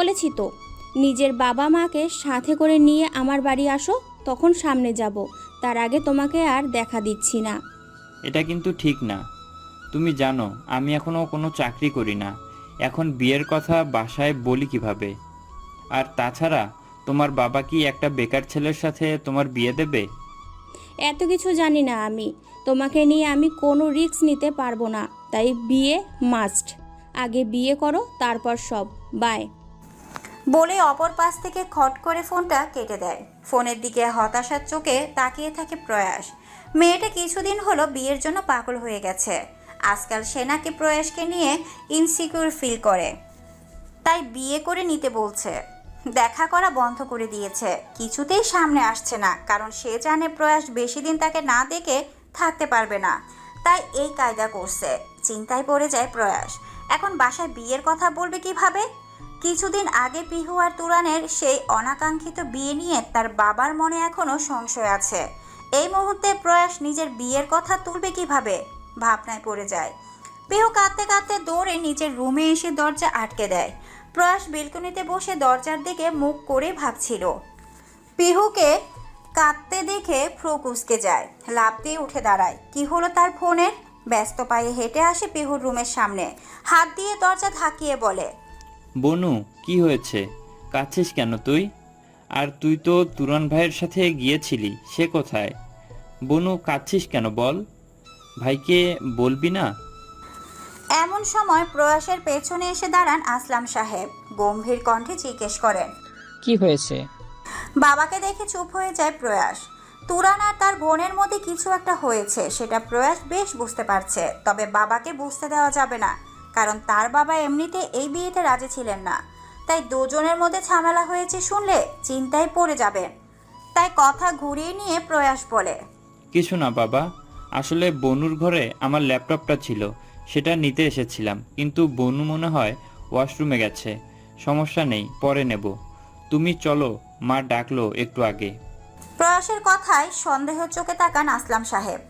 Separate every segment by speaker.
Speaker 1: বলেছি তো নিজের বাবা মাকে সাথে করে নিয়ে আমার বাড়ি আসো তখন সামনে যাব তার আগে তোমাকে আর দেখা দিচ্ছি না।
Speaker 2: এটা কিন্তু ঠিক না। তুমি জানো আমি এখনও কোনো চাকরি করি না। এখন বিয়ের কথা বাসায় বলি কীভাবে? আর তাছাড়া তোমার বাবা কি একটা বেকার ছেলের সাথে তোমার বিয়ে দেবে?
Speaker 1: এত কিছু জানি না আমি। তোমাকে নিয়ে আমি কোনো রিস্ক নিতে পারব না। তাই বিয়ে মাস্ট। আগে বিয়ে করো তারপর সব। বাই।
Speaker 3: বলে অপর পাশ থেকে খট করে ফোনটা কেটে দেয়। ফোনের দিকে হতাশার চোখে তাকিয়ে থাকে প্রয়াস। মেয়েটা কিছুদিন হলো বিয়ের জন্য পাগল হয়ে গেছে। আজকাল সেনাকে প্রয়াসকে নিয়ে ইনসিকিউর ফিল করে। তাই বিয়ে করে নিতে বলছে। দেখা করা বন্ধ করে দিয়েছে। কিছুতেই সামনে আসছে না, কারণ সে জানে প্রয়াস বেশি দিন তাকে না দেখে থাকতে পারবে না। তাই এই কায়দা করছে। চিন্তায় পড়ে যায় প্রয়াস। এখন বাসায় বিয়ের কথা বলবে কীভাবে? কিছুদিন আগে পিহু আর তুরানের সেই অনাকাঙ্ক্ষিত বিয়ে নিয়ে তার বাবার মনে এখনও সংশয় আছে। এই মুহূর্তে প্রয়াস নিজের বিয়ের কথা তুলবে কীভাবে? ভাবনায় পড়ে যায়। পিহু কাঁদতে কাঁদতে দৌড়ে নিজের রুমে এসে দরজা আটকে দেয়। প্রয়াস বেলকনিতে বসে দরজার দিকে মুখ করে ভাবছিল। পিহুকে কাঁদতে দেখে ফ্রু কুসকে যায় লাভ দিয়ে উঠে দাঁড়ায়। কি হলো তার ফোনের? ব্যস্ত পায়ে হেঁটে আসে পিহুর রুমের সামনে। হাত দিয়ে দরজা ধাকিয়ে বলে
Speaker 2: বনু কি হয়েছে? কাছিস কেন তুই? আর তুই তো তুরন ভাইয়ের সাথে গিয়েছিলি সে কোথায়? বনু কাঁদছিস কেন বল? ভাইকে বলবি না?
Speaker 3: এমন সময় প্রয়াসের পেছনে এসে দাঁড়ান আসলাম সাহেব। গম্ভীর কণ্ঠে জিজ্ঞেস করেন
Speaker 4: কি হয়েছে?
Speaker 3: বাবাকে দেখে চুপ হয়ে যায় প্রয়াস। তুরান আর তার বোনের মধ্যে কিছু একটা হয়েছে সেটা প্রয়াস বেশ বুঝতে পারছে তবে বাবাকে বুঝতে দেওয়া যাবে না। কারণ তার বাবা এমনিতে এই বিয়েতে রাজি ছিলেন না। তাই দুজনের মধ্যে ঝামেলা হয়েছে শুনলে চিন্তায় পড়ে যাবে। তাই কথা ঘুরিয়ে নিয়ে প্রয়াস বলে।
Speaker 2: কিছু না বাবা আসলে বনুর ঘরে আমার ল্যাপটপটা ছিল সেটা নিতে এসেছিলাম কিন্তু বনু মনে হয় ওয়াশরুমে গেছে। সমস্যা নেই পরে নেব। তুমি চলো মা ডাকলো একটু আগে।
Speaker 3: প্রয়াসের কথায় সন্দেহ চোখে তাকান আসলাম সাহেব।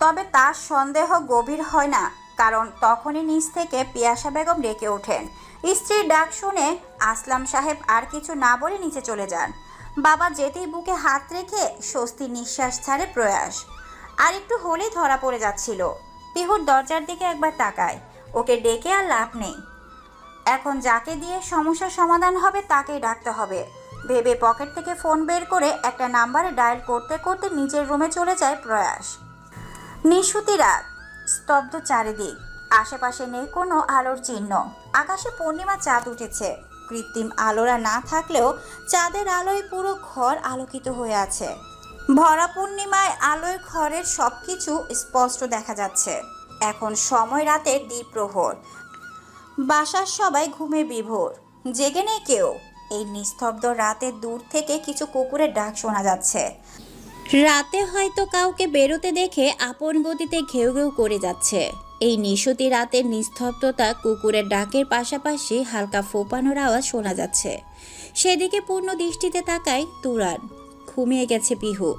Speaker 3: তবে তার সন্দেহ গভীর হয় না। কারণ তখনই নিচ থেকে পিয়াসা বেগম ডেকে ওঠেন। স্ত্রীর ডাক শুনে আসলাম সাহেব আর কিছু না বলে নিচে চলে যান। বাবা যেতেই বুকে হাত রেখে স্বস্তি নিঃশ্বাস ছাড়ে প্রয়াস। আর একটু হলেই ধরা পড়ে যাচ্ছিল। পিহুর দরজার দিকে একবার তাকায়। ওকে ডেকে আর লাভ নেই। এখন যাকে দিয়ে সমস্যার সমাধান হবে তাকেই ডাকতে হবে। ভেবে পকেট থেকে ফোন বের করে একটা নাম্বারে ডায়াল করতে করতে নিজের রুমে চলে যায় প্রয়াস। নিশুতি রাত স্তব্ধ চারিদিক। আশেপাশে নেই কোনো আলোর চিহ্ন। আকাশে পূর্ণিমা চাঁদ উঠেছে। কৃত্রিম আলোরা না থাকলেও চাঁদের আলোয় পুরো ঘর আলোকিত হয়ে আছে। ভরা পূর্ণিমায় আলোয় ঘরের সব কিছু স্পষ্ট দেখা যাচ্ছে। এখন সময় রাতের দ্বীপ্রহর বাসার সবাই ঘুমে বিভোর। জেগে নেই কেউ। এই নিস্তব্ধ রাতে দূর থেকে কিছু কুকুরের ডাক শোনা যাচ্ছে।
Speaker 1: রাতে হয়তো কাউকে বেরোতে দেখে আপন গতিতে ঘেউ ঘেউ করে যাচ্ছে। এই নিশতি রাতের নিস্তব্ধতা কুকুরের ডাকের পাশাপাশি হালকা ফোপানোর আওয়াজ শোনা যাচ্ছে। সেদিকে পূর্ণ দৃষ্টিতে তাকায় তুরান। ঘুমিয়ে গেছে পিহু।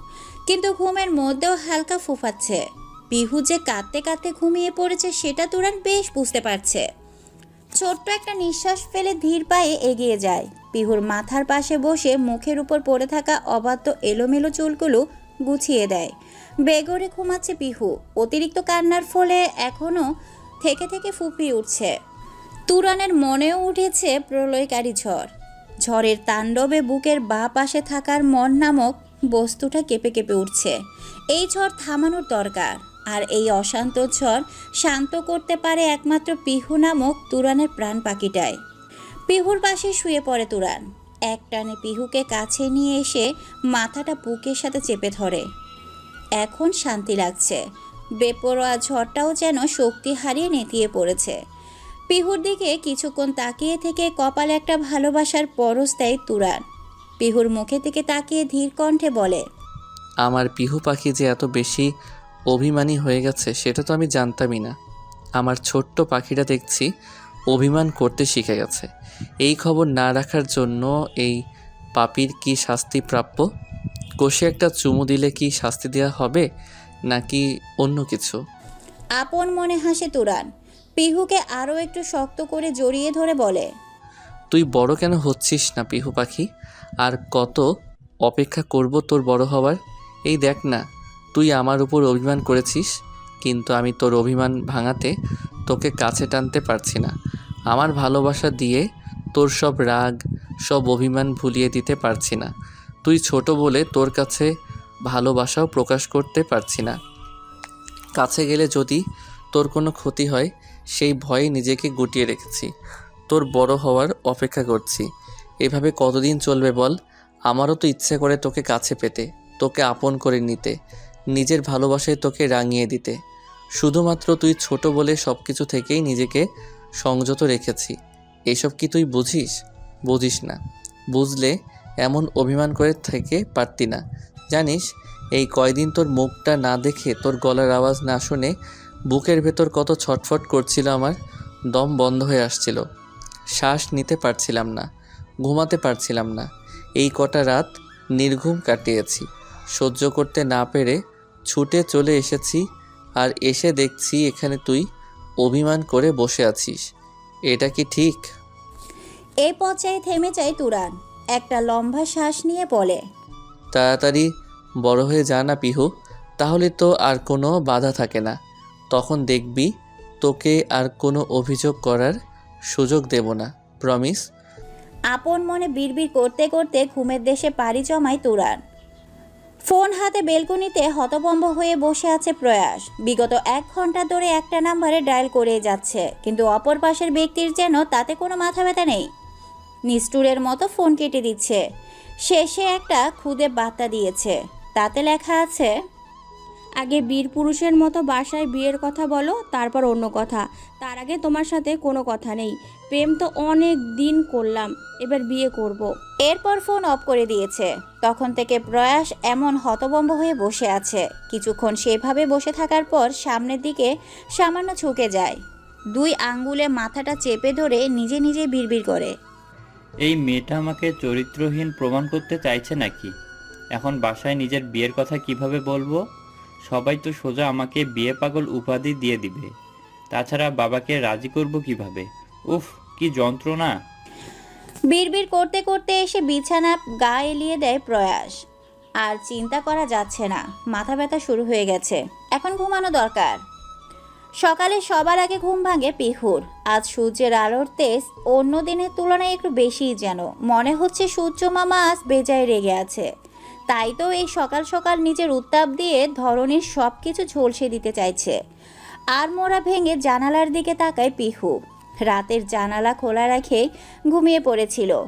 Speaker 1: কিন্তু ঘুমের মধ্যেও হালকা ফোফাচ্ছে পিহু যে কাঁদতে কাঁদতে ঘুমিয়ে পড়েছে সেটা তুরান বেশ বুঝতে পারছে। ছোট্ট একটা নিঃশ্বাস ফেলে ধীর পায়ে এগিয়ে যায়। পিহুর মাথার পাশে বসে মুখের উপর পড়ে থাকা অবাধ্য এলোমেলো চুলগুলো গুছিয়ে দেয়। বেগরে ঘুমাচ্ছে পিহু। অতিরিক্ত কান্নার ফলে এখনও থেকে থেকে ফুপিয়ে উঠছে। তুরানের মনেও উঠেছে প্রলয়কারী ঝড়। ঝড়ের তাণ্ডবে বুকের বা পাশে থাকার মন নামক বস্তুটা কেঁপে কেঁপে উঠছে। এই ঝড় থামানোর দরকার, আর এই অশান্ত ঝড় শান্ত করতে পারে একমাত্র পিহু নামক তুরানের প্রাণ পাখিটায় পিহুর পাশে শুয়ে পড়ে তুরান। এক টানে পিহুকে কাছে নিয়ে এসে মাথাটা বুকের সাথে চেপে ধরে। এখন শান্তি লাগছে। বেপরোয়া ঝড়টাও যেন শক্তি হারিয়ে নেতিয়ে পড়েছে। পিহুর দিকে কিছুক্ষণ তাকিয়ে থেকে কপালে একটা ভালোবাসার পরশ দেয় তুরান। পিহুর মুখে থেকে তাকিয়ে ধীর কণ্ঠে বলে,
Speaker 5: আমার পিহু পাখি যে এত বেশি অভিমানী হয়ে গেছে, সেটা তো আমি জানতামই না। আমার ছোট্ট পাখিটা দেখছি অভিমান করতে শিখে গেছে। এই খবর না রাখার জন্য এই পাপির কি শাস্তি প্রাপ্য? কষে একটা চুমু দিলে কি শাস্তি দেওয়া হবে নাকি অন্য কিছু?
Speaker 1: আপন মনে হাসে তুরান। পিহুকে আরও একটু শক্ত করে জড়িয়ে ধরে বলে
Speaker 5: তুই বড় কেন হচ্ছিস না পিহু পাখি? আর কত অপেক্ষা করব তোর বড় হওয়ার? এই দেখ না তুই আমার উপর অভিমান করেছিস কিন্তু আমি তোর অভিমান ভাঙাতে তোকে কাছে টানতে পারছি না। আমার ভালোবাসা দিয়ে তোর সব রাগ, সব অভিমান ভুলিয়ে দিতে পারছি না। তুই ছোট বলে তোর কাছে ভালোবাসাও প্রকাশ করতে পারছি না। কাছে গেলে যদি তোর কোনো ক্ষতি হয়, সেই ভয়ে নিজেকে গুটিয়ে রেখেছি। তোর বড় হওয়ার অপেক্ষা করছি। এভাবে কতদিন চলবে বল? আমারও তো ইচ্ছে করে তোকে কাছে পেতে, তোকে আপন করে নিতে, নিজের ভালোবাসায় তোকে রাঙিয়ে দিতে। শুধুমাত্র তুই ছোট বলে সব কিছু থেকেই নিজেকে সংযত রেখেছি। এসব কি তুই বুঝিস? বুঝিস না। বুঝলে এমন অভিমান করে থেকে পারতি না। জানিস, এই কয়দিন তোর মুখটা না দেখে তোর গলার আওয়াজ না শুনে বুকের ভেতর কত ছটফট করছিল আমার, দম বন্ধ হয়ে আসছিল। শ্বাস নিতে পারছিলাম না, ঘুমাতে পারছিলাম না। এই কটা রাত নির্ঘুম কাটিয়েছি। সহ্য করতে না পেরে ছুটে চলে এসেছি আর এসে দেখছি এখানে তুই অভিমান করে বসে আছিস। এটা কি ঠিক?
Speaker 3: এই পর্যায়ে থেমে যায় তুরান। একটা লম্বা শ্বাস নিয়ে বলে
Speaker 5: তাড়াতাড়ি বড় হয়ে যা না পিহু তাহলে তো আর কোনো বাধা থাকে না। তখন দেখবি তোকে আর কোনো অভিযোগ করার সুযোগ দেব না প্রমিস।
Speaker 3: আপন মনে বিড়বিড় করতে করতে ঘুমের দেশে পাড়ি জমায় তুরান। ফোন হাতে বেলকনিতে হতভম্ব হয়ে বসে আছে প্রয়াস। বিগত এক ঘণ্টা ধরে একটা নাম্বারে ডায়াল করে যাচ্ছে, কিন্তু অপর পাশের ব্যক্তির যেন তাতে কোনো মাথা ব্যথা নেই। নিষ্ঠুরের মতো ফোন কেটে দিচ্ছে। শেষে একটা খুদে বার্তা দিয়েছে। তাতে লেখা আছে,
Speaker 1: আগে বীর পুরুষের মতো বাসায় বিয়ের কথা বলো, তারপর অন্য কথা। তার আগে তোমার সাথে কোনো কথা নেই। প্রেম তো অনেক দিন করলাম, এবার বিয়ে করব।
Speaker 3: এরপর ফোন অফ করে দিয়েছে। তখন থেকে প্রয়াস এমন হতবম্ব হয়ে বসে আছে। কিছুক্ষণ সেভাবে বসে থাকার পর সামনের দিকে সামান্য ঝুঁকে যায়। দুই আঙ্গুলে মাথাটা চেপে ধরে নিজে নিজে বিড়বিড় করে।
Speaker 2: এই মেয়েটা আমাকে চরিত্রহীন প্রমাণ করতে চাইছে নাকি? এখন বাসায় নিজের বিয়ের কথা কীভাবে বলব? সবাই তো সোজা আমাকে বিয়ে পাগল উপাধি দিয়ে দিবে। তাছাড়া বাবাকে রাজি করব কীভাবে? উফ, কি যন্ত্রণা।
Speaker 3: বিড়বিড় করতে করতে এসে বিছানা গা এলিয়ে দেয় প্রয়াস। আর চিন্তা করা যাচ্ছে না, মাথা ব্যথা শুরু হয়ে গেছে, এখন ঘুমানো দরকার। সকালে সবার আগে ঘুম ভাঙে পিহুর, আজ সূর্যের আলোর তেজ অন্য দিনের তুলনায় একটু বেশিই যেন, মনে হচ্ছে সূর্য মামা আজ বেজায় রেগে আছে। তাই তো এই সকাল সকাল নিজের উত্তাপ দিয়ে ধরনের সব কিছু ঝলসে দিতে চাইছে। আর মোড়া ভেঙে জানালার দিকে তাকায় পিহু। রাতের জানালা খোলা রেখে ঘুমিয়ে পড়েছিল।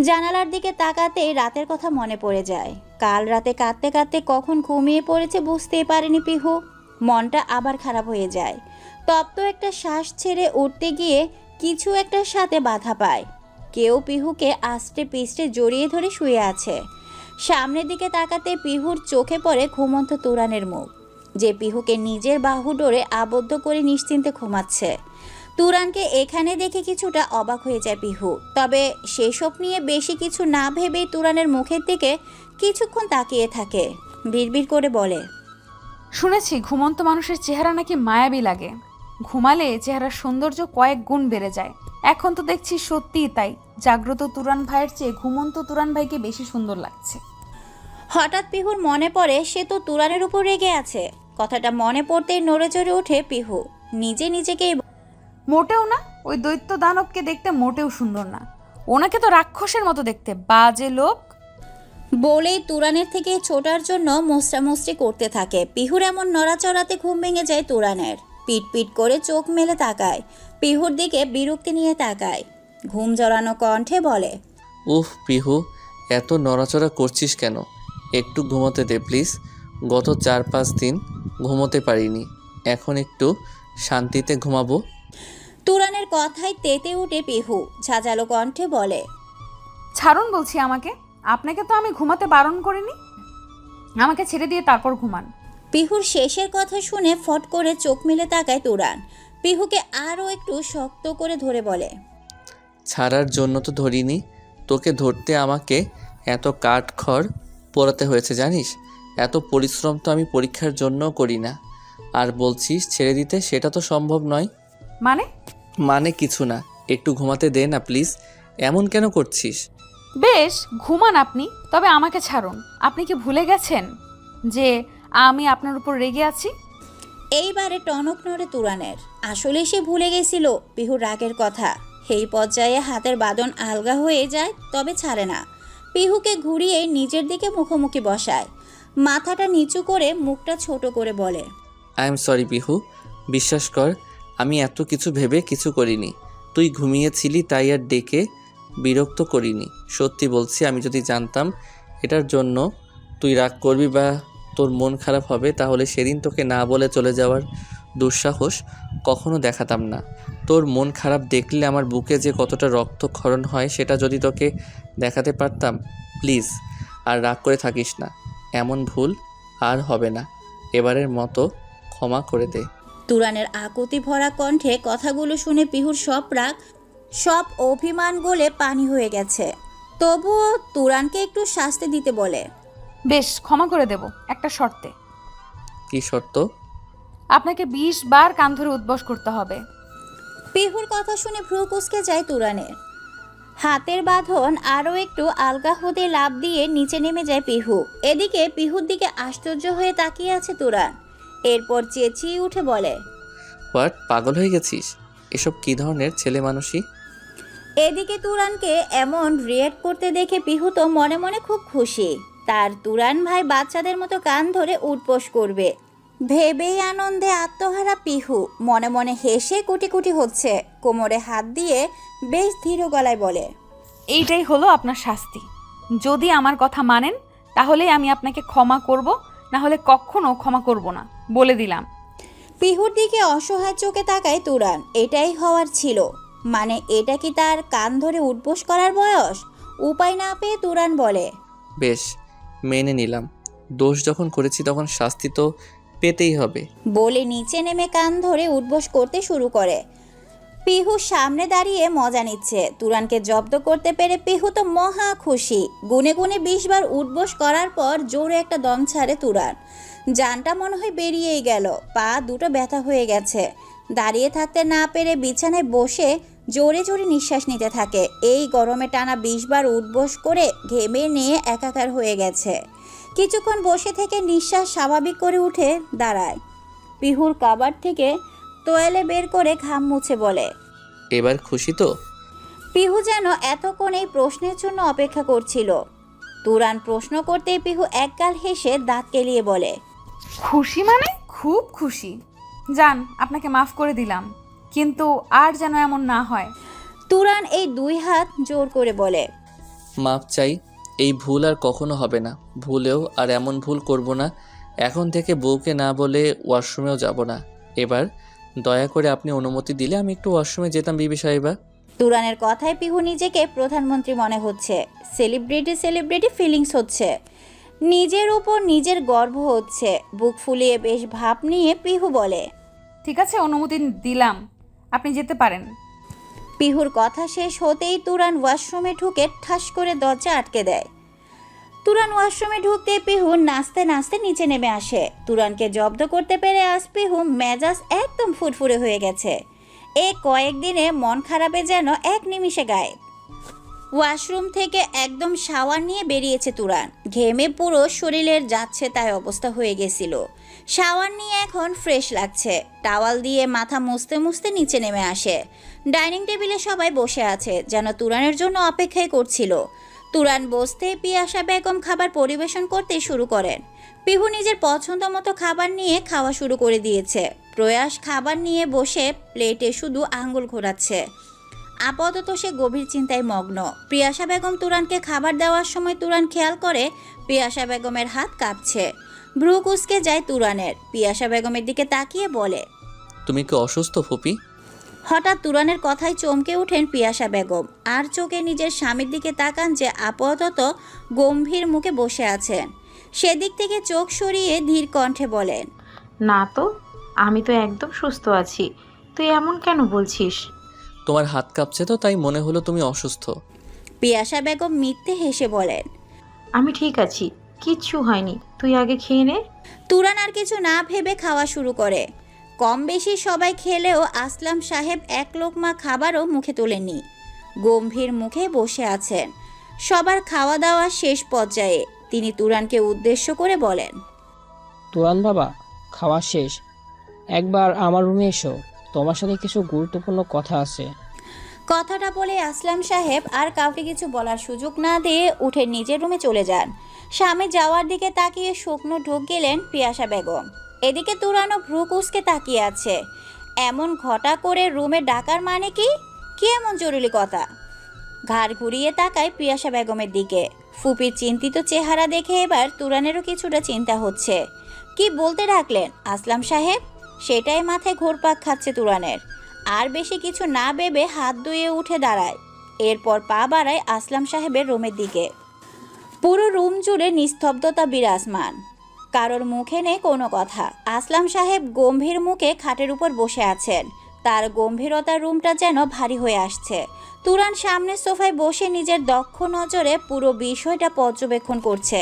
Speaker 3: জানালার দিকে তাকাতে রাতের কথা মনে পড়ে যায়। কাল রাতে কাঁদতে কাঁদতে কখন ঘুমিয়ে পড়েছে বুঝতেই পারেনি পিহু। মনটা আবার খারাপ হয়ে যায়। তপ্ত একটা শ্বাস ছেড়ে উঠতে গিয়ে কিছু একটার সাথে বাধা পায়। কেউ পিহুকে আষ্টে পিষ্টে জড়িয়ে ধরে শুয়ে আছে। সামনের দিকে তাকাতে পিহুর চোখে পড়ে ঘুমন্ত তুরানের মুখ। যে পিহুকে নিজের বাহু ডোরে আবদ্ধ করে নিশ্চিন্তে ঘুমাচ্ছে। তুরানকে এখানে দেখে কিছুটা অবাক হয়ে যায় পিহু। তবে সেসব নিয়ে বেশি কিছু না ভেবেই তুরানের মুখের দিকে কিছুক্ষণ তাকিয়ে থাকে। বিড়বিড় করে বলে
Speaker 6: শুনেছি ঘুমন্ত মানুষের চেহারা নাকি মায়াবী লাগে। ঘুমালে চেহারার সৌন্দর্য কয়েক গুণ বেড়ে যায়। এখন তো দেখছি সত্যিই তাই। জাগ্রত তুরান ভাইয়ের চেয়ে ঘুমন্ত তুরান ভাইকে বেশি সুন্দর লাগছে।
Speaker 3: হঠাৎ পিহুর মনে পড়ে সে তো তুরানের উপর রেগে আছে। কথাটা মনে পড়তেই নড়ে চড়ে ওঠে পিহু। নিজে নিজেকেই
Speaker 6: মোটেও না ওই দৈত্য দানবকে দেখতে মোটেও সুন্দর না। ওনাকে তো রাক্ষসের মতো দেখতে বাজে লোক।
Speaker 3: বলেই তুরানের থেকে ছোটার জন্য মোস্টামুষ্টি করতে থাকে। পিহুর এমন নড়াচড়াতে ঘুম ভেঙে যায় তুরানের। পিট পিট করে চোখ মেলে তাকায়। পিহুর দিকে বিরক্তি নিয়ে তাকায়। ঘুম জড়ানো কণ্ঠে বলে
Speaker 5: উফ পিহু এত নড়াচড়া করছিস কেন? একটু ঘুমোতে দে প্লিজ। গত চার পাঁচ দিন ঘুমোতে পারিনি। এখন একটু শান্তিতে ঘুমাবো।
Speaker 3: তুরানের কথায় তেতে উঠে পিহু। ঝাঁঝালো কণ্ঠে বলে
Speaker 6: ছাড়ুন বলছি আমাকে। আপনাকে তো আমি ঘুমাতে বারণ করিনি। আমাকে ছেড়ে দিয়ে তারপর ঘুমান।
Speaker 3: পিহুর শেষের কথা শুনে ফট করে চোখ মেলে তাকায় তুরান। পিহুকে আরও একটু শক্ত করে ধরে বলে
Speaker 5: ছাড়ার জন্য তো ধরিনি। তোকে ধরতে আমাকে এত কাঠ খড় পোড়াতে হয়েছে জানিস? এত পরিশ্রম তো আমি পরীক্ষার জন্য করি না। আর বলছিস ছেড়ে দিতে সেটা তো সম্ভব নয়।
Speaker 6: মানে?
Speaker 5: মানে কিছু না। একটু ঘুমাতে দে না প্লিজ। এমন কেন করছিস?
Speaker 6: বেশ ঘুমান আপনি তবে আমাকে ছাড়ুন। আপনি কি ভুলে গেছেন যে আমি আপনার উপর রেগে আছি?
Speaker 3: এইবারে টনক নড়ে তুরানের। আসলে সে ভুলে গেছিল পিহুর রাগের কথা। এই পর্যায়ে হাতের বাদন আলগা হয়ে যায় তবে ছাড়ে না। পিহুকে ঘুরিয়ে নিজের দিকে মুখোমুখি বসায়। মাথাটা নিচু করে মুখটা ছোট করে বলে
Speaker 5: আই এম সরি পিহু বিশ্বাস কর আমি এত কিছু ভেবে কিছু করিনি। তুই ঘুমিয়েছিলি তাই আর ডেকে বিরক্ত করিনি। সত্যি বলছি, আমি যদি জানতাম এটার জন্য তুই রাগ করবি বা তোর মন খারাপ হবে, তাহলে সেদিন তোকে না বলে চলে যাওয়ার দুঃসাহস কখনো দেখাতাম না। তোর মন খারাপ দেখলে আমার বুকে যে কতটা রক্তক্ষরণ হয়, সেটা যদি তোকে দেখাতে পারতাম, প্লিজ, আর রাগ করে থাকিস না। এমন ভুল আর হবে না। এবারের মতো ক্ষমা করে দে।
Speaker 3: তুরানের আকুতি ভরা কণ্ঠে কথাগুলো শুনে পিহুর সব রাগ সব অভিমান গলে পানি হয়ে গেছে। তবুও তুরানকে একটু শাস্তি দিতে বলে।
Speaker 6: বেশ ক্ষমা করে দেব একটা শর্তে।
Speaker 5: কি শর্ত?
Speaker 6: আপনাকে বিশ বার কান ধরে উদ্বস করতে হবে।
Speaker 3: পিহুর কথা শুনে ভ্রু কুসকে যায় তুরানের হাতের বাঁধন আরও একটু আলগা হতে লাভ দিয়ে নিচে নেমে যায় পিহু। এদিকে পিহুর দিকে আশ্চর্য হয়ে তাকিয়ে আছে তুরান। এরপর চেঁচিয়ে উঠে বলে
Speaker 5: হোয়াট পাগল হয়ে গেছিস? এসব কি ধরনের ছেলে মানুষই?
Speaker 3: এদিকে তুরানকে এমন রিয়েক্ট করতে দেখে পিহু তো মনে মনে খুব খুশি। তার তুরান ভাই বাচ্চাদের মতো কান ধরে উঠবোস করবে। ভেবেই আনন্দে আত্মহারা পিহু মনে মনে হেসে কুটি কুটি হচ্ছে কোমরে হাত দিয়ে বেশ ধীর গলায় বলে
Speaker 6: এইটাই হলো আপনার শাস্তি। যদি আমার কথা মানেন তাহলেই আমি আপনাকে ক্ষমা করব না হলে কখনো ক্ষমা করব না বলে দিলাম।
Speaker 3: পিহুর দিকে অসহায় চোখে তাকায় তুরান। এটাই হওয়ার ছিল। মানে এটা কি তার কান ধরে উঠবোস করার বয়স? উপায় না পেয়ে তুরান বলে
Speaker 5: বেশ মেনে নিলাম। দোষ যখন করেছি তখন শাস্তি তো পেতেই হবে।
Speaker 3: বলে নিচে নেমে কান ধরে উঠবোস করতে শুরু করে। পিহু সামনে দাঁড়িয়ে মজা নিচ্ছে। তুরানকে জব্দ করতে পেরে পিহু তো মহা খুশি। গুনে গুনে বিশ বার উঠবোস করার পর জোরে একটা দম ছাড়ে তুরান। জানটা মনে হয় বেরিয়েই গেল। পা দুটো ব্যথা হয়ে গেছে। দাঁড়িয়ে থাকতে না পেরে বিছানায় বসে জোরে জোরে নিঃশ্বাস নিতে থাকে। এই গরমে টানা বিশ বার উঠবোস করে ঘেমে নিয়ে একাকার হয়ে গেছে। কিছুক্ষণ বসে থেকে নিঃশ্বাস স্বাভাবিক করে উঠে দাঁড়ায়। পিহুর কাবার থেকে তোয়ালে বের করে ঘাম মুছে বলে।
Speaker 5: এবার খুশি তো?
Speaker 3: পিহু যেন এতক্ষণ এই প্রশ্নের জন্য অপেক্ষা করছিল। তুরান প্রশ্ন করতেই পিহু একগাল হেসে দাঁত কেলিয়ে বলে
Speaker 6: খুশি মানে? খুব খুশি। যান আপনাকে মাফ করে দিলাম। কিন্তু আর যেন এমন না হয়।
Speaker 3: তুরান এই দুই হাত জোর করে বলে
Speaker 5: মাপ চাই এই ভুল আর কখনো হবে না। ভুলেও আর এমন ভুল করব না। এখন থেকে বউকে না বলে ওয়াশরুমেও যাব না। এবার দয়া করে আপনি অনুমতি দিলে আমি একটু ওয়াশরুমে যেতাম বিবি সাহেবা।
Speaker 3: তুরানের কথায় পিহু নিজেকে প্রধানমন্ত্রী মনে হচ্ছে। সেলিব্রিটি সেলিব্রিটি ফিলিংস হচ্ছে। নিজের উপর নিজের গর্ব হচ্ছে। বুক ফুলিয়ে বেশ ভাব নিয়ে পিহু বলে
Speaker 6: ঠিক আছে অনুমতি দিলাম। আপনি যেতে পারেন।
Speaker 3: পিহুর কথা শেষ হতেই তুরান ওয়াশরুমে ঢুকে ঠাস করে দরজা আটকে দেয়। তুরান ওয়াশরুমে ঢুকতে পিহু নাচতে নাচতে নিচে নেমে আসে। তুরানকে জব্দ করতে পেরে আজ পিহু মেজাজ একদম ফুরফুরে হয়ে গেছে। এ কয়েকদিনে মন খারাপে যেন এক নিমিষে গায়ে ওয়াশরুম থেকে একদম শাওয়ার নিয়ে বেরিয়েছে তুরান। ঘেমে পুরো শরীরের যাচ্ছে তাই অবস্থা হয়ে গেছিল। শাওয়ার নিয়ে এখন ফ্রেশ লাগছে। টাওয়াল দিয়ে মাথা মুছতে মুছতে নিচে নেমে আসে। ডাইনিং টেবিলে সবাই বসে আছে, যেন তুরানের জন্য অপেক্ষাই করছিল। তুরান বসতে পিয়াসা বেগম খাবার পরিবেশন করতে শুরু করেন। পিহু নিজের পছন্দ মতো খাবার নিয়ে খাওয়া শুরু করে দিয়েছে। প্রয়াস খাবার নিয়ে বসে প্লেটে শুধু আঙ্গুল ঘোরাচ্ছে। আপাতত সে গভীর চিন্তায় মগ্ন। প্রিয়াসা বেগম তুরানকে খাবার দেওয়ার সময় তুরান খেয়াল করে প্রিয়াসা বেগমের হাত কাঁপছে। ভ্রু কুসকে যায় তুরানের। পিয়াসা বেগমের দিকে তাকিয়ে বলে,
Speaker 5: তুমি কি অসুস্থ ফুপি?
Speaker 3: হঠাৎ তুরানের কথায় চমকে ওঠেন পিয়াসা বেগম। আর চোখে নিজের স্বামীর দিকে তাকান যে আপাতত গম্ভীর মুখে বসে আছেন। সেদিক থেকে চোখ সরিয়ে ধীর কণ্ঠে বলেন
Speaker 7: না তো আমি তো একদম সুস্থ আছি। তুই এমন কেন বলছিস?
Speaker 5: তোমার হাত কাঁপছে তো তাই মনে হলো তুমি অসুস্থ।
Speaker 3: পিয়াসা বেগম মিথ্যে হেসে বলেন
Speaker 7: আমি ঠিক আছি কিচ্ছু হয়নি। তুই আগে খেয়ে নে।
Speaker 3: তুরান আর কিছু না ভেবে খাওয়া শুরু করে। কম বেশি সবাই খেলেও আসলাম সাহেব এক লোকমা খাবারও মুখে তোলেনি গম্ভীর মুখে বসে আছেন। সবার খাওয়া দাওয়া শেষ পর্যায়ে তিনি তুরানকে উদ্দেশ্য করে বলেন
Speaker 4: তুরান বাবা খাওয়া শেষ। একবার আমার রুমে এসো। তোমার সাথে কিছু গুরুত্বপূর্ণ কথা আছে।
Speaker 3: কথাটা বলে আসলাম সাহেব আর কাউকে কিছু বলার সুযোগ না দিয়ে উঠে নিজের রুমে চলে যান। স্বামী যাওয়ার দিকে তাকিয়ে শুকনো ঢোক গেলেন পিয়াসা বেগম। এদিকে তুরানো ভ্রু কুসকে তাকিয়ে আছে। এমন ঘটা করে রুমে ডাকার মানে কি? কি এমন জরুরি কথা? ঘাড় ঘুরিয়ে তাকায় পিয়াসা বেগমের দিকে। ফুপির চিন্তিত চেহারা দেখে এবার তুরানেরও কিছুটা চিন্তা হচ্ছে। কি বলতে ডাকলেন আসলাম সাহেব? সেটাই মাথায় ঘোরপাক খাচ্ছে তুরানের। আর বেশি কিছু না ভেবে হাত ধুয়ে উঠে দাঁড়ায়। এরপর পা বাড়ায় আসলাম সাহেবের রুমের দিকে। পুরো রুম জুড়ে নিস্তব্ধতা বিরাজমান। কারোর মুখে নেই কোনো কথা। আসলাম সাহেব গম্ভীর মুখে খাটের উপর বসে আছেন। তার গম্ভীরতার রুমটা যেন ভারী হয়ে আসছে। তুরান সামনের সোফায় বসে নিজের দক্ষ নজরে পুরো বিষয়টা পর্যবেক্ষণ করছে।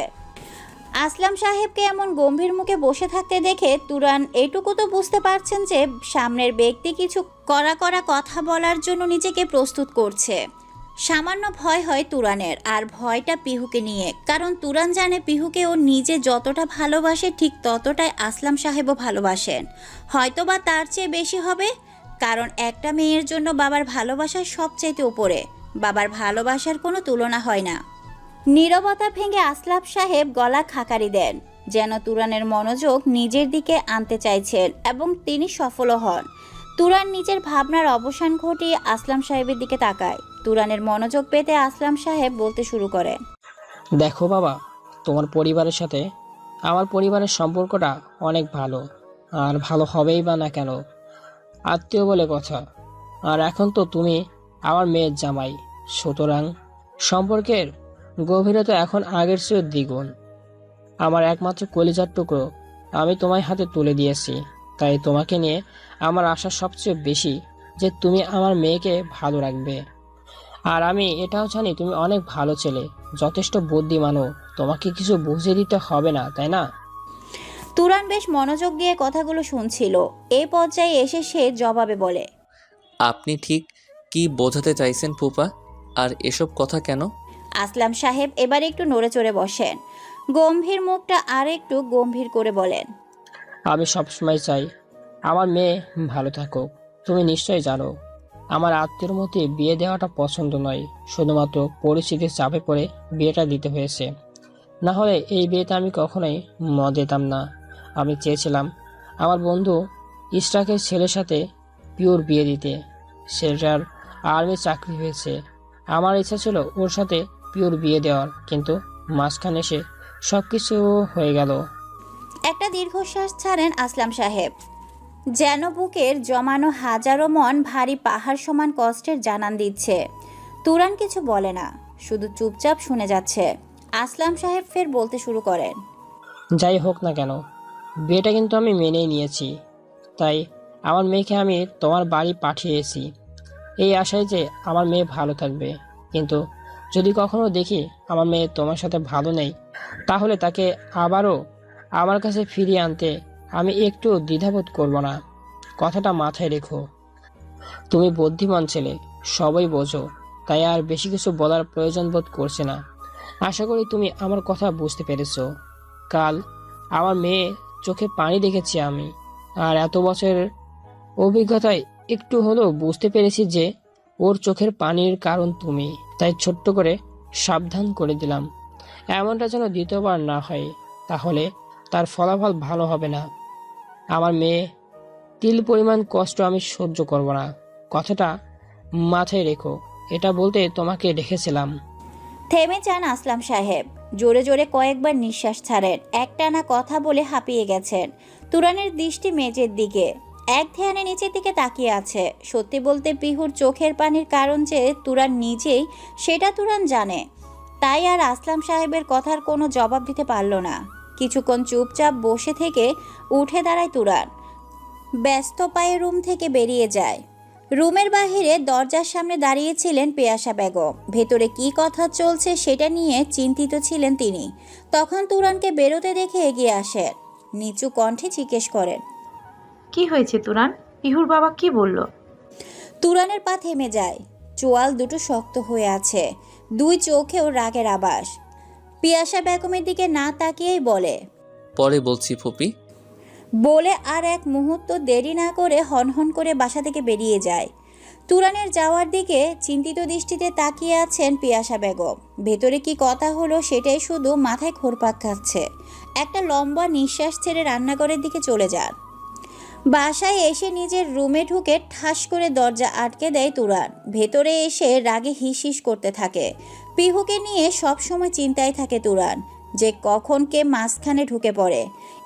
Speaker 3: আসলাম সাহেবকে এমন গম্ভীর মুখে বসে থাকতে দেখে তুরান এটুকু তো বুঝতে পারছেন যে সামনের ব্যক্তি কিছু কড়া কড়া কথা বলার জন্য নিজেকে প্রস্তুত করছে। সামান্য ভয় হয় তুরানের, আর ভয়টা পিহুকে নিয়ে। কারণ তুরান জানে পিহুকে ও নিজে যতটা ভালোবাসে, ঠিক ততটাই আসলাম সাহেবও ভালোবাসেন। হয়তোবা তার চেয়ে বেশি হবে, কারণ একটা মেয়ের জন্য বাবার ভালোবাসা সবচাইতে উপরে। বাবার ভালোবাসার কোনো তুলনা হয় না। নীরবতা ভেঙে আসলাম সাহেব গলা খাকারি দেন, যেন তুরানের মনোযোগ নিজের দিকে আনতে চাইছেন এবং তিনি সফলও হন। তুরান নিজের ভাবনার অবসান ঘটিয়ে আসলাম সাহেবের দিকে তাকায়। তুরানের মনোযোগ পেতে আসলাম সাহেব বলতে শুরু করে।
Speaker 4: দেখো বাবা, তোমার পরিবারের সাথে আমার পরিবারের সম্পর্কটা অনেক ভালো, আর ভালো হবেই বা না কেন? আত্মীয় বলে কথা। আর এখন তো তুমি আমার মেয়ের জামাই, সুতরাং সম্পর্কের গভীরতা এখন আগের চেয়ে দ্বিগুণ। আমার একমাত্র কলিজার টুকরো আমি তোমায় হাতে তুলে দিয়েছি, তাই তোমাকে নিয়ে আমার আশা সবচেয়ে বেশি যে তুমি আমার মেয়েকে ভালো রাখবে। আর আমি এটাও জানি তুমি অনেক ভালো ছেলে যথেষ্ট বুদ্ধিমানও তোমাকে কিছু বুঝিয়ে দিতে হবে না তাই না?
Speaker 3: তুরান বেশ মনোযোগ দিয়ে কথাগুলো শুনছিল। এ পর্যায়ে এসে সে জবাবে বলে
Speaker 5: আপনি ঠিক কি বোঝাতে চাইছেন ফুপা? আর এসব কথা কেন?
Speaker 3: আসলাম সাহেব এবার একটু নড়ে চড়ে বসেন। গম্ভীর মুখটা আর একটু গম্ভীর করে বলেন
Speaker 4: আমি সবসময় চাই আমার মেয়ে ভালো থাকুক। তুমি নিশ্চয়ই জানো আমার আত্মীয়র মধ্যে বিয়ে দেওয়াটা পছন্দ নয়। শুধুমাত্র পরিস্থিতির চাপে পড়ে বিয়েটা দিতে হয়েছে। না হলে এই বিয়েতে আমি কখনোই মত দিতাম না। আমি চেয়েছিলাম আমার বন্ধু ইস্টাকের ছেলের সাথে পিওর বিয়ে দিতে। সেটার আর্মি চাকরি হয়েছে। আমার ইচ্ছা ছিল ওর সাথে পিওর বিয়ে দেওয়ার, কিন্তু মাঝখানে এসে সব কিছু হয়ে গেল।
Speaker 3: একটা দীর্ঘশ্বাস ছাড়েন আসলাম সাহেব। যেন বুকের জমানো হাজারো মন ভারী পাহাড় সমান কষ্টের জানান দিচ্ছে। তুরান কিছু বলে না, শুধু চুপচাপ শুনে যাচ্ছে। আসলাম সাহেব ফের বলতে শুরু করেন।
Speaker 4: যাই হোক না কেন, বিয়েটা কিন্তু আমি মেনেই নিয়েছি। তাই আমার মেয়েকে আমি তোমার বাড়ি পাঠিয়েছি। এই আশায় যে আমার মেয়ে ভালো থাকবে। কিন্তু যদি কখনো দেখি আমার মেয়ে তোমার সাথে ভালো নেই, তাহলে তাকে আবারও আমার কাছে ফিরিয়ে আনতে আমি একটু দ্বিধাবোধ করব না। কথাটা মাথায় রেখো। তুমি বুদ্ধিমান ছেলে, সবাই বোঝো, তাই আর বেশি কিছু বলার প্রয়োজন বোধ করছে না। আশা করি তুমি আমার কথা বুঝতে পেরেছ। কাল আমার মেয়ে চোখে পানি দেখেছি আমি, আর এত বছরের অভিজ্ঞতায় একটু হলেও বুঝতে পেরেছি যে ওর চোখের পানির কারণ তুমি, তাই ছোট্ট করে সাবধান করে দিলাম। এমনটা যেন দ্বিতীয়বার না হয়, তাহলে তার ফলাফল ভালো হবে না। আমার মেয়ে, তিল পরিমাণ কষ্ট আমি সহ্য করব না। কথাটা মাথায় রেখো, এটা বলতে তোমাকে রেখেছিলাম।
Speaker 3: থেমে যান আসলাম সাহেব। জোরে জোরে কয়েকবার নিঃশ্বাস ছাড়েন। একটানা কথা বলে হাঁপিয়ে গেছেন। তুরানের দৃষ্টি মেজের দিকে। এক ধ্যানে নিচের দিকে তাকিয়ে আছে। সত্যি বলতে পিহুর চোখের পানির কারণ যে তুরান নিজেই, সেটা তুরান জানে। তাই আর আসলাম সাহেবের কথার কোনো জবাব দিতে পারল না। কিছুক্ষণ চুপচাপ বসে থেকে উঠে দাঁড়ায় তুরান। ব্যস্ত পায়ে রুম থেকে বেরিয়ে যায়। রুমের বাহিরে দরজার সামনে দাঁড়িয়েছিলেন পেয়াসা বেগম। ভেতরে কি কথা চলছে সেটা নিয়ে চিন্তিত ছিলেন তিনি। তখন তুরানকে বেরোতে দেখে এগিয়ে আসেন। নিচু কণ্ঠে জিজ্ঞেস করেন
Speaker 7: কি হয়েছে তুরান? পিহুর বাবা কি বলল?
Speaker 3: তুরানের পা থেমে যায়। চোয়াল দুটো শক্ত হয়ে আছে। দুই চোখেও রাগের আবাস পিয়াসা বেগমের দিকে না তাকিয়েই বলে
Speaker 5: পরে বলছি ফুপি।
Speaker 3: বলে আর এক মুহূর্ত দেরি না করে হনহন করে বাসা থেকে বেরিয়ে যায়। তুরানের যাওয়ার দিকে চিন্তিত দৃষ্টিতে তাকিয়ে আছেন পিয়াসা বেগম। ভেতরে কি কথা হলো সেটাই শুধু মাথায় ঘোরপাক খাচ্ছে। একটা লম্বা নিঃশ্বাস ছেড়ে রান্নাঘরের দিকে চলে যান। বাসায় এসে নিজের রুমে ঢুকে ঠাস করে দরজা আটকে দেয় তুরান। ভেতরে এসে রাগে হিস হিস করতে থাকে। পিহুকে নিয়ে সব সময় চিন্তায় থাকে তুরান যে কখন কে মাঝখানে ঢুকে পড়ে।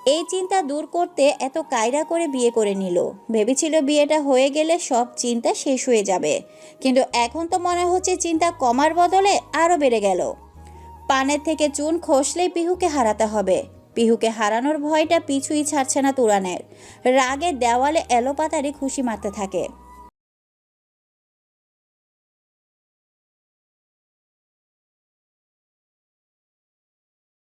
Speaker 3: এই চিন্তা দূর করতে এত কায়রা করে বিয়ে করে নিল। ভেবেছিল বিয়েটা হয়ে গেলে সব চিন্তা শেষ হয়ে যাবে। কিন্তু এখন তো মনে হচ্ছে চিন্তা কমার বদলে আরও বেড়ে গেল। পানের থেকে চুন খসলেই পিহুকে হারাতে হবে। পিহুকে হারানোর ভয়টা পিছুই ছাড়ছে না তুরানের। রাগে দেওয়ালে এলোপাতারি খুশি মারতে থাকে।